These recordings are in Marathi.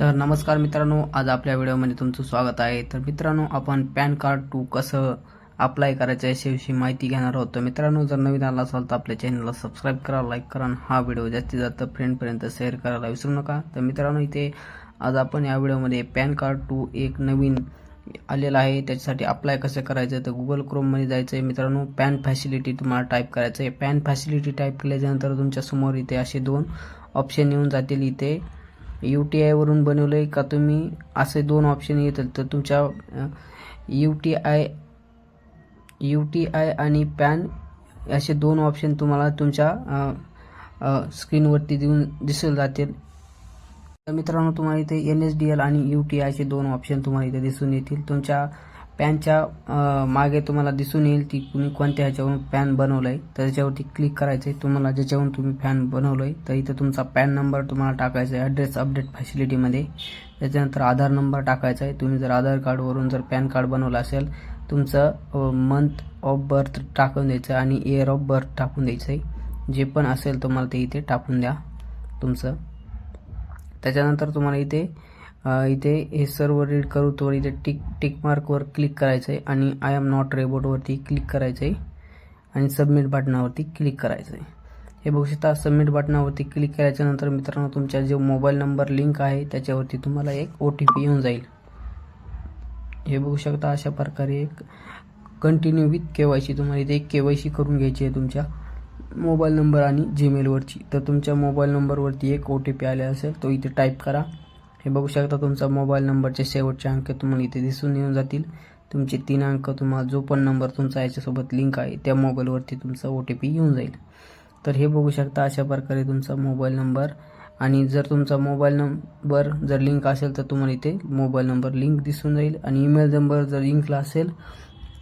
तर नमस्कार मित्रांनो आज आपल्या व्हिडिओमध्ये तुमचं स्वागत आहे. तर मित्रांनो आपण पॅन कार्ड टू कसं अप्लाय करायचं याच्याविषयी माहिती घेणार आहोत. तर मित्रांनो जर नवीन आला असाल तर आपल्या चॅनलला सबस्क्राईब करा लाईक करा आणि हा व्हिडिओ जास्तीत जास्त फ्रेंडपर्यंत शेअर करायला विसरू नका. तर मित्रांनो इथे आज आपण या व्हिडिओमध्ये पॅन कार्ड टू एक नवीन आलेला आहे. त्याच्यासाठी अप्लाय कसं करायचं? तर गुगल क्रोममध्ये जायचं आहे मित्रांनो पॅन फॅसिलिटी तुम्हाला टाईप करायचं आहे पॅन फॅसिलिटी टाईप केल्याच्यानंतर तुमच्यासमोर इथे असे दोन ऑप्शन येऊन जातील इथे. यू टी आयवरून बनवलं आहे का तुम्ही? असे दोन ऑप्शन येतील तर तुमच्या U T I U T I आणि पॅन असे दोन ऑप्शन तुम्हाला तुमच्या स्क्रीनवरती देऊन दिसून जातील. तर मित्रांनो तुम्हाला इथे एन एस डी एल आणि यू टी आयचे दोन ऑप्शन तुम्हाला इथे दिसून येतील. तुमच्या पॅनच्या मागे तुम्हाला दिसून येईल की तुम्ही कोणत्या ह्याच्यावरून पॅन बनवलं आहे तर त्याच्यावरती क्लिक करायचं आहे तुम्हाला ज्याच्यावरून तुम्ही फॅन बनवलं आहे तर इथं तुमचा पॅन नंबर तुम्हाला टाकायचा आहे ॲड्रेस अपडेट फॅसिलिटीमध्ये त्याच्यानंतर आधार नंबर टाकायचा आहे तुम्ही जर आधार कार्डवरून जर पॅन कार्ड बनवलं असेल तुमचं मंथ ऑफ बर्थ टाकून द्यायचं आणि इयर ऑफ बर्थ टाकून द्यायचं आहे जे पण असेल तुम्हाला ते इथे टाकून द्या तुमचं. त्याच्यानंतर तुम्हाला इथे इथे हे सर्व रीड करू तो इथे टिक टिक मार्कवर क्लिक करायचं आहे आणि आय एम नॉट रेबोटवरती क्लिक करायचं आहे आणि सबमिट बटनावरती क्लिक करायचं आहे हे बघू शकता सबमिट बटनावरती क्लिक केल्याच्यानंतर मित्रांनो तुमच्या जो मोबाईल नंबर लिंक आहे त्याच्यावरती तुम्हाला एक ओ टी पी येऊन जाईल. हे बघू शकता अशा प्रकारे एक continue with K Y C. तुम्हाला इथे एक के वाय सी करून घ्यायची आहे तुमच्या मोबाईल नंबर आणि जीमेलवरची तर तुमच्या मोबाईल नंबरवरती एक ओ टी पी आले असेल तो इथे टाईप करा. हे बघू शकता तुमचा मोबाईल नंबरचे शेवटचे अंक तुम्हाला इथे दिसून येऊन जातील. तुमचे तीन अंक तुम्हाला जो पण नंबर तुमचा याच्यासोबत लिंक आहे त्या मोबाईलवरती तुमचा ओ टी पी येऊन जाईल. तर हे बघू शकता अशा प्रकारे तुमचा मोबाईल नंबर आणि जर तुमचा मोबाईल नंबर जर लिंक असेल तर तुम्हाला इथे मोबाईल नंबर लिंक दिसून जाईल आणि ईमेल नंबर जर लिंकला असेल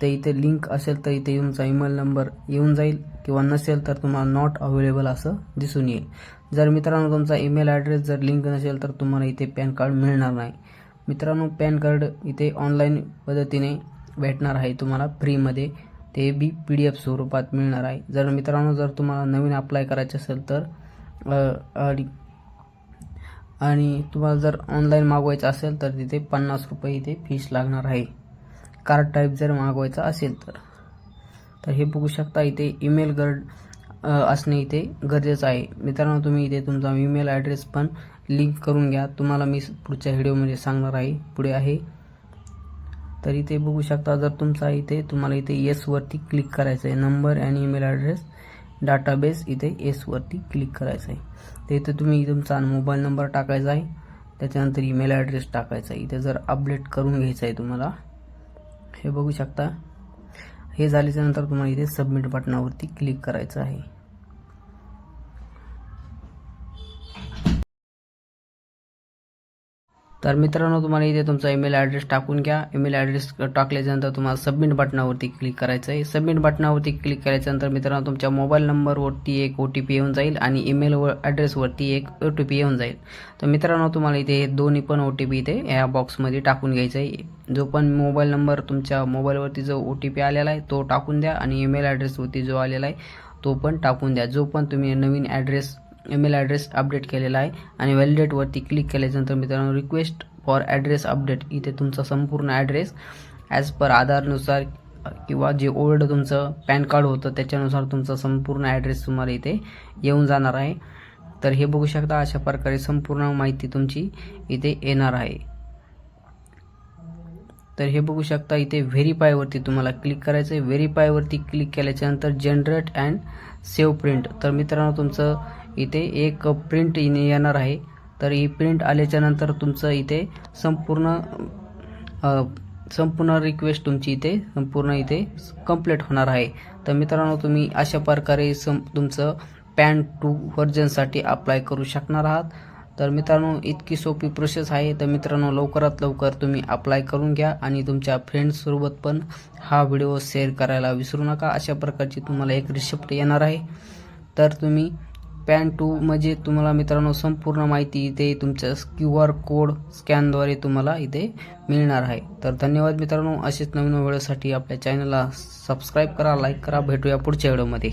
तर इथे लिंक असेल तर इथे तुमचा ईमेल नंबर येऊन जाईल किंवा नसेल तर तुम्हाला नॉट अवेलेबल असं दिसून येईल. जर मित्रांनो तुमचा ईमेल ॲड्रेस जर लिंक नसेल तर तुम्हाला इथे पॅन कार्ड मिळणार नाही. मित्रांनो पॅन कार्ड इथे ऑनलाईन पद्धतीने भेटणार आहे तुम्हाला फ्रीमध्ये ते बी पी डी एफ स्वरूपात मिळणार आहे. जर मित्रांनो जर तुम्हाला नवीन अप्लाय करायचे असेल तर आणि तुम्हाला जर ऑनलाईन मागवायचं असेल तर तिथे पन्नास रुपये इथे फीस लागणार आहे. कार्ड टाईप जर मागवायचा असेल तर. तर हे बघू शकता इथे ईमेल गर्ड असणे इथे गरजेचं आहे. मित्रांनो तुम्ही इथे तुमचा ईमेल ॲड्रेस पण लिंक करून घ्या. तुम्हाला मी पुढच्या व्हिडिओमध्ये सांगणार आहे. पुढे आहे. तर इथे बघू शकता जर तुमचा इथे तुम्हाला इथे येसवरती क्लिक करायचं आहे नंबर आणि ईमेल ॲड्रेस डाटाबेस इथे येसवरती क्लिक करायचं आहे तर इथे तुम्ही तुमचा मोबाईल नंबर टाकायचा आहे. त्याच्यानंतर ईमेल ॲड्रेस टाकायचा आहे. इथे जर अपडेट करून घ्यायचं आहे तुम्हाला हे बघू शकता. हे झाल्याच्यानंतर तुम्हाला इथे सबमिट बटनावरती क्लिक करायचं आहे. तर मित्रांनो तुम्हाला इथे तुमचा ईमेल ॲड्रेस टाकून घ्या. ईमेल ॲड्रेस टाकल्याच्यानंतर तुम्हाला सबमिट बटनावरती क्लिक करायचं आहे. सबमिट बटनावरती क्लिक केल्याच्यानंतर मित्रांनो तुमच्या मोबाईल नंबरवरती एक ओ टी पी येऊन जाईल आणि ईमेल ॲड्रेसवरती एक ओ टी पी येऊन जाईल. तर मित्रांनो तुम्हाला इथे हे दोन्ही पण ओ टी पी इथे या बॉक्समध्ये टाकून घ्यायचा आहे. जो पण मोबाईल नंबर तुमच्या मोबाईलवरती जो ओ टी पी आलेला आहे तो टाकून द्या आणि ईमेल ॲड्रेसवरती जो आलेला आहे तो पण टाकून द्या. जो पण तुम्ही नवीन ॲड्रेस ईमेल ॲड्रेस अपडेट केलेला आहे. आणि व्हॅलिडेटवरती क्लिक केल्याच्यानंतर मित्रांनो रिक्वेस्ट फॉर ॲड्रेस अपडेट इथे तुमचा संपूर्ण ॲड्रेस ॲज पर आधारनुसार किंवा जे ओल्ड तुमचं पॅन कार्ड होतं त्याच्यानुसार तुमचा संपूर्ण ॲड्रेस तुम्हाला इथे येऊन जाणार आहे. तर हे बघू शकता अशा प्रकारे संपूर्ण माहिती तुमची इथे येणार आहे. तर हे बघू शकता इथे व्हेरीफायवरती तुम्हाला क्लिक करायचं आहे व्हेरीफायवरती क्लिक केल्याच्यानंतर जनरेट अँड सेव्ह प्रिंट तर मित्रांनो तुमचं इथे एक प्रिंट येणार आहे. तर ही प्रिंट आल्याच्यानंतर तुमचं इथे संपूर्ण संपूर्ण रिक्वेस्ट तुमची इथे संपूर्ण इथे कंप्लीट होणार आहे. तर मित्रांनो तुम्ही अशा प्रकारे सं तुमचं पॅन टू व्हर्जनसाठी अप्लाय करू शकणार आहात. तर मित्रांनो इतकी सोपी प्रोसेस आहे. तर मित्रांनो लवकरात लवकर तुम्ही अप्लाय करून घ्या आणि तुमच्या फ्रेंड्ससोबत पण हा व्हिडिओ शेअर करायला विसरू नका. अशा प्रकारची तुम्हाला एक रिसिप्ट येणार आहे. तर तुम्ही पॅन टू म्हणजे तुम्हाला मित्रांनो संपूर्ण माहिती इथे तुमच्या क्यू आर कोड स्कॅनद्वारे तुम्हाला इथे मिळणार आहे. तर धन्यवाद मित्रांनो असेच नवीन व्हिडिओसाठी आपल्या चॅनलला सबस्क्राईब करा लाईक करा भेटूया पुढच्या व्हिडिओमध्ये.